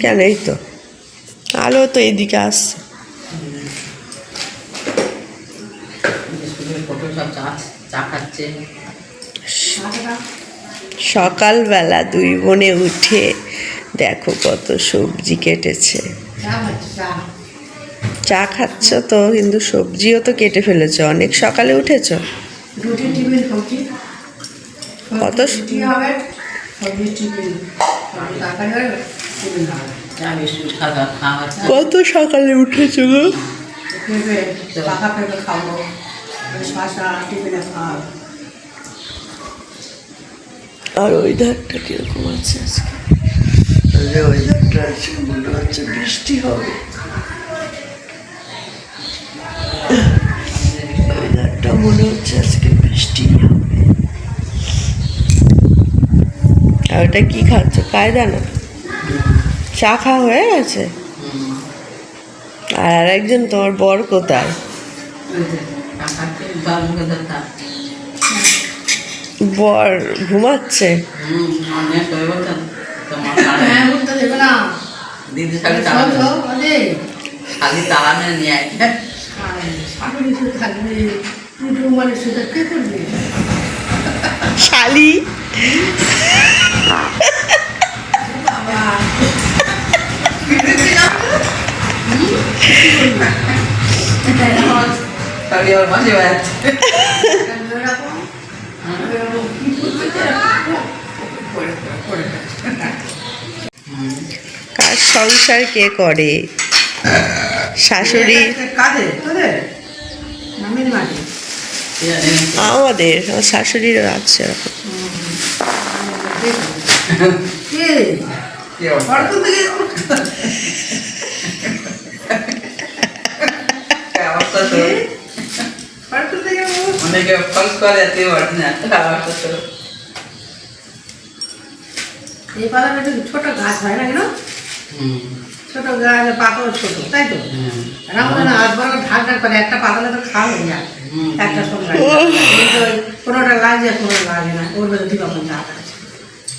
কেন এই তো? আলো তো এইদিকে আসছে। সকালবেলা দুই বোনে উঠে দেখো কত সবজি কেটেছে। চা খাচ্ছ তো কিন্তু সবজিও তো কেটে ফেলেছ। অনেক সকালে উঠেছো? কত কত সকালে উঠেছো গো? আর ওই ধারটা কীরকম আছে আজকে? আরে ওই ধারটা আছে মনে হচ্ছে বৃষ্টি হবে। ওই ধারটা মনে হচ্ছে আজকে বৃষ্টি হবে আর ওটা কি খাচ্ছ? কায়দা না চা খাওয়া হয়ে গেছে? আর আরেকজন তোমার বর কোথায়? বর ঘুমাচ্ছে? শালি? বাবা সবই ওর মাসে বেড়াচ্ছে এরকম এরকম কি করতে করে? করে কার সংসার কে করে শাশুড়ি কাজে আমাদের শাশুড়িরও আছে। অনেকে ফলস করে তুই পারবি না এই পাতাটা একটু ছোট গাছ হয় না কেন ছোট গাছ পাতাও ছোট তাই তো আর আমাদের বড় ঢাক ঢাক করে একটা পাতালে তো খাওয়া হয়ে যায় একটা সঙ্গে কোনোটা লাগে কোনোটা লাগে না। ওর দুই রকম আছে?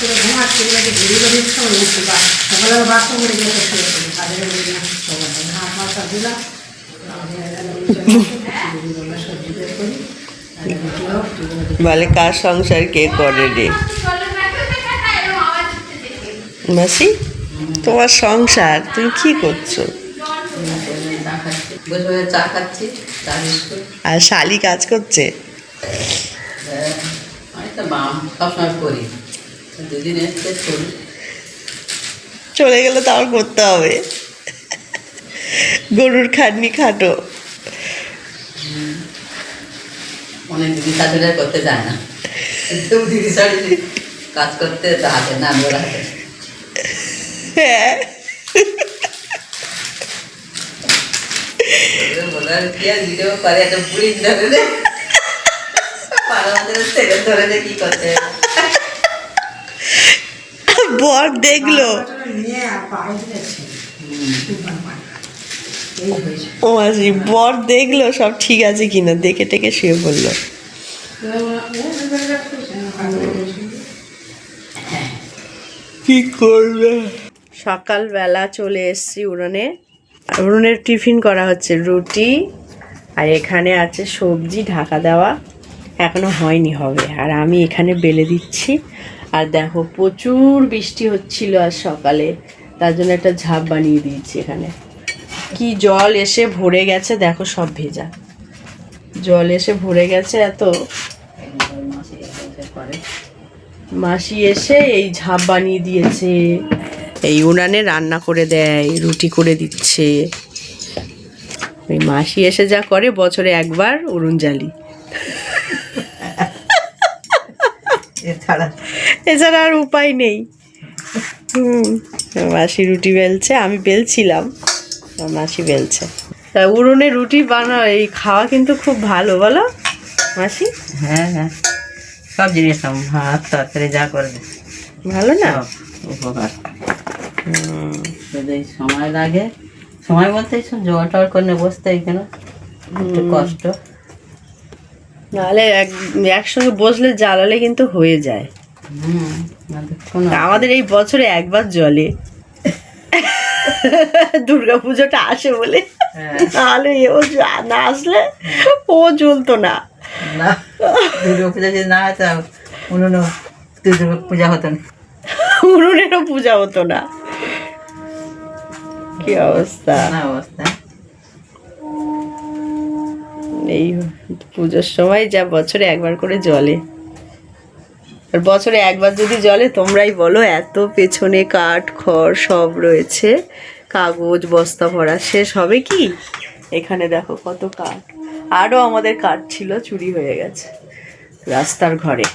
রাত্রে ঘুমাচ্ছে এগুলোকে বেরিয়ে বেরিয়ে সময় উঠতে পারে। সকালে বাথরুম করে গেছে শুয়ে পড়ি কাজের বেরিয়ে না। সকালে হাত মাথা দিলাম বলে কার। সংসার কে করে রে? মাসি তোমার সংসার তুমি কি করছ? আর শালি কাজ করছে? হ্যাঁ, সবসময় করি। চলে। গেলে তো আমার করতে হবে। গরুর খাটনি খাটো। অনেক দিদি শাশুড়ি করতে যায় না। দিদি শাশুড়ি কাজ করতে তো হাতে না ওর হাতে। হ্যাঁ। কি আর ভিডিও করে একটা বুড়ি ধরে ধরে কি করতে বর দেখল। ও মাসি বর দেখল, সব ঠিক আছে কিনা, দেখে টেকে শুয়ে পড়ল। কি করবে? সকালবেলা চলে এসেছি উড়নে উড়নের টিফিন করা হচ্ছে রুটি, আর এখানে আছে সবজি, ঢাকা দেওয়া। এখনও হয়নি, হবে। আর আমি এখানে বেলে দিচ্ছি। আর দেখো, প্রচুর বৃষ্টি হচ্ছিল আজ সকালে। তার জন্য একটা ঝাঁপ বানিয়ে দিয়েছি এখানে। কি জল এসে ভরে গেছে, দেখো সব ভেজা। জল এসে ভরে গেছে এত। মাসি এসে এই ঝাঁপ বানিয়ে দিয়েছে। এই উনানে রান্না করে দেয়, রুটি করে দিচ্ছে। ওই মাসি এসে যা করে, বছরে একবার উড়ুন এছাড়া এছাড়া আর উপায় নেই। হুম মাসি রুটি বেলছে আমি বেলছিলাম মাসি বেলছে। তা উনুনে রুটি বানা এই খাওয়া কিন্তু খুব ভালো বলো মাসি? হ্যাঁ হ্যাঁ। সব জিনিস ভাত তরকারি যা করবে। ভালো না? উপকার। সময় লাগে সময় বলতে সব টল করে বসতে এখানে একটু কষ্ট। নাহলে এক একসঙ্গে বসলে জ্বালালে কিন্তু হয়ে যায়। আমাদের এই বছরে একবার জলে। দুর্গা পুজোটা আসে বলে। তাহলে নাহলে ও না আসলে ও জ্বলতো না। না দুর্গা পূজা যদি না হতো উনুনও দুর্গা পূজা হতো না। উনুনেরও পূজা হতো না। কি অবস্থা? না অবস্থা। এই পুজোর সময় যা বছরে একবার করে জলে আর বছরে একবার যদি জলে তোমরাই বলো এত পেছনে কাঠ খড় সব রয়েছে। কাগজ বস্তা ভরা শেষ হবে কি? এখানে দেখো কত কাঠ। আরও আমাদের কাঠ ছিল চুরি হয়ে গেছে রাস্তার ঘরে।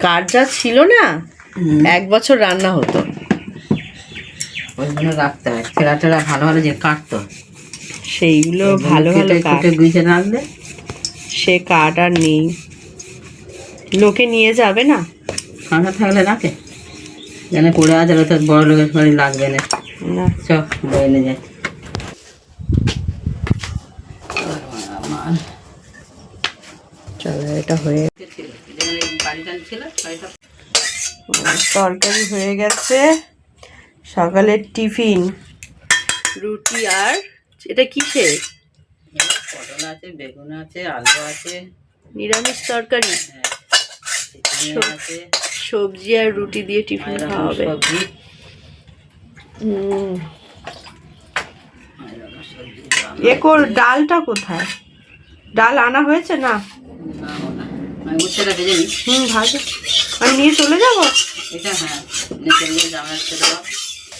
কাঠ যা ছিল না এক বছর রান্না হতো। ওই জন্য রাখতে হয়। ছেঁড়া টেরা ভালো ভালো যে কাটতো। সেইগুলো ভালো ভালো কাঠ। গুছিয়ে রাখলে সে কাঠ আর নেই। লোকে নিয়ে যাবে না? কাঁটা থাকলে রাখে যেন পড়ে আছে তো বড় লোকের বাড়ি লাগবে না। না। চ বয়ে নিয়ে যায় চলো এটা হয়ে তরকারি হয়ে গেছে। সকালের টিফিন। রুটি আর এটা কিসের পটল আছে বেগুন আছে আলু আছে। নিরামিষ তরকারি? হ্যাঁ, সবজি আর রুটি দিয়ে টিফিন খাওয়া হবে। সবজি হুম। এ কর ডালটা কোথায়? ডাল আনা হয়েছে না? হুম ভালো আমি নিয়ে চলে যাব? এটা হ্যাঁ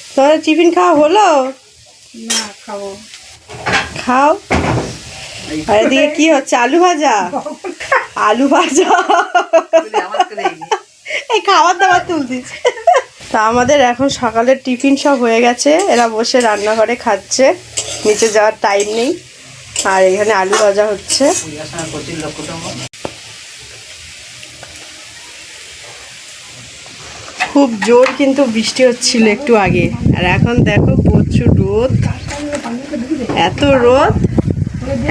তোমার টিফিন খাওয়া হলো? না খাব। খাও। এদিকে কি হচ্ছে? আলু ভাজা? আলু ভাজা। এই খাবার দাবার তুলতিস। তা আমাদের এখন সকালের টিফিন সব হয়ে গেছে। এরা বসে রান্নাঘরে খাচ্ছে। নিচে যাওয়ার টাইম নেই। আর এখানে আলু ভাজা হচ্ছে। খুব জোর কিন্তু বৃষ্টি হচ্ছিল একটু আগে। আর এখন দেখো প্রচুর রোদ। এত রোদ,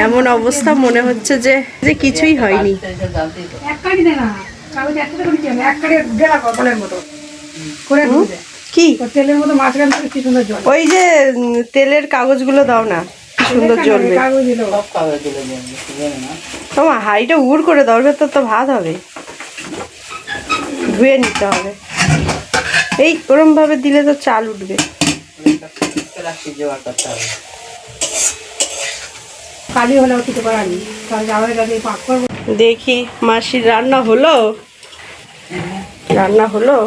এমন অবস্থা মনে হচ্ছে যে যে কিছুই হয়নি। তো কি? তো ওই যে তেলের কাগজগুলো দাও না সুন্দর জ্বলবে। তোমার হাইটা উড় করে দাও, ভেতর তো ভাত হবে। ধুয়ে নিতে হবে। এই ওরম ভাবে দিলে তো চাল উঠবে রাখছি জোগাড় করতে হবে কালি হলেও কিছু করার নেই তাহলে যাওয়ার কাছে পাক করব। দেখি মাসির রান্না হলো? রান্না হলো?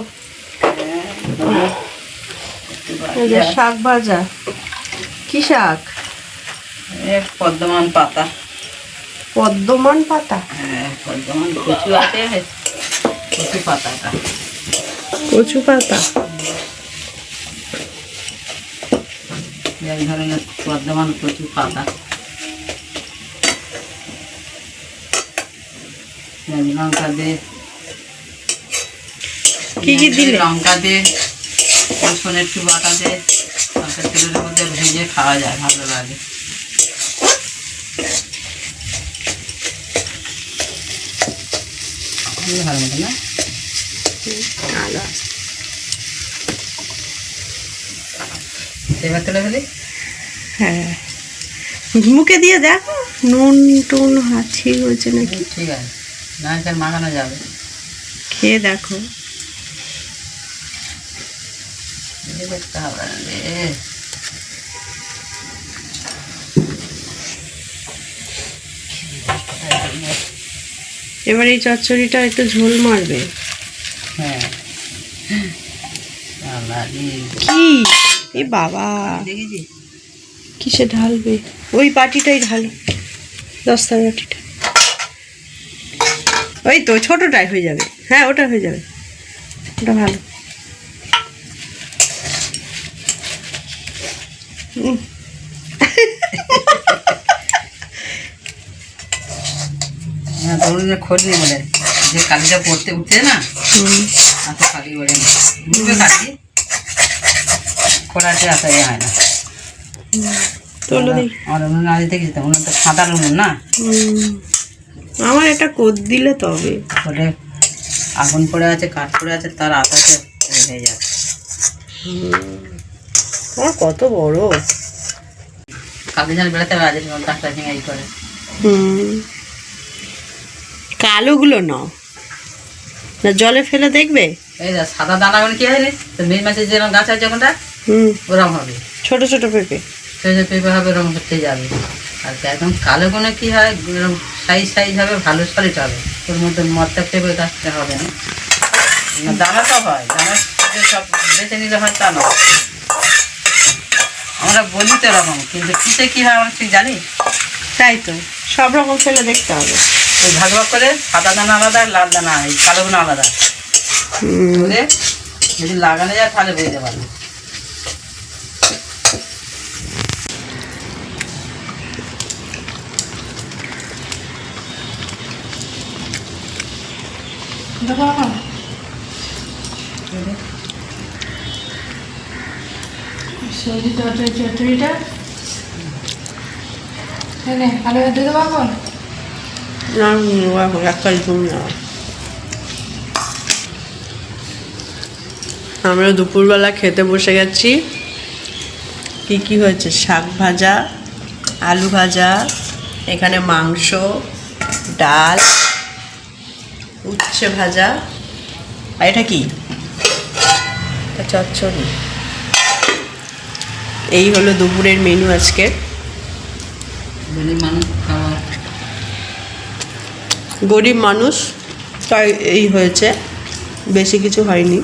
যে শাক ভাজা। কি শাক? এ পদ্মমান পাতা। পদ্মমান পাতা? হ্যাঁ পদ্মমান কচু আছে কচু পাতাটা। কচু পাতা? এই ধরনের পদ্মমান কচু পাতা। লঙ্কা দিয়ে। কি কি দিলে? লঙ্কা দিয়ে রসুন একটু বাটা দিয়ে হালকা তেলের মধ্যে ভেজে খাওয়া যায় ভালো লাগে। ভালো মতো না? এবার তুলে ফেলি? হ্যাঁ। মুখে দিয়ে দেখো নুন টুন হাঁচি হয়েছে নাকি? ঠিক আছে। না চাল মাখানো যাবে। খেয়ে দেখো। দেখতে হবে। এবার এই চচ্চড়িটা একটু ঝোল মারবে। হ্যাঁ। কি? এ বাবা। কিসে ঢালবে? ওই বাটিটাই ঢালো। দশটার বাটিটা। ওই তো ছোটোটাই হয়ে যাবে। হ্যাঁ ওটা হয়ে যাবে। ওটা ভালো। খোলা বলে। যে পড়তে না এত বলে আসা ইয়ে হয় না। আমার উনুন দেখেছি তো তো সাঁতার না। এটা কর দিলে তবে। ওটা আগুন পড়ে আছে কাঠ পড়ে আছে তার আতাতে হয়ে যাচ্ছে আমার কত বড়। কালকে যেন বেড়াতে হবে আজকে ডাক্তার ভেঙে এই করে। হুম। কালোগুলো নাও। না জলে ফেলে দেখবে? এই যা সাদা দানাগুলো কি হয় রে? তো মেয়ে মাছের যেরকম গাছ আছে যখনটা হুম। ওরকম হবে। ছোট ছোট পেঁপে। সেই যে পেঁপে হবে ওরকম হতে যাবে। আর একদম কালো কোনো কি হয়? এরকম সাইজ সাইজ হবে ভালো সলিড হবে। ওর মধ্যে মরটা পেঁপে গাছটা হবে না। দানা তো হয়। দানা সব বেছে নিলে হয় তা নয়। আমরা বলি তো এরকম কিন্তু কিসে কি হয় আমরা ঠিক জানি? তাই তো সব রকম ফেলে দেখতে হবে। ওই ভাগ ভাগ করে সাদা দানা আলাদা আর লাল দানা এই কালো কালোগুলো আলাদা। যদি লাগানো যায় তাহলে বুঝতে পারবে। সবজি দেবো এখন ঘুম না আমরা দুপুরবেলা খেতে বসে গেছি। কি কি হয়েছে? শাক ভাজা, আলু ভাজা, এখানে মাংস, ডাল। উচ্ছে ভাজা। আর এটা কি? চচ্চড়ি। এই হলো দুপুরের মেনু আজকে। গরিব মানুষ তাই এই হয়েছে। বেশি কিছু হয়নি।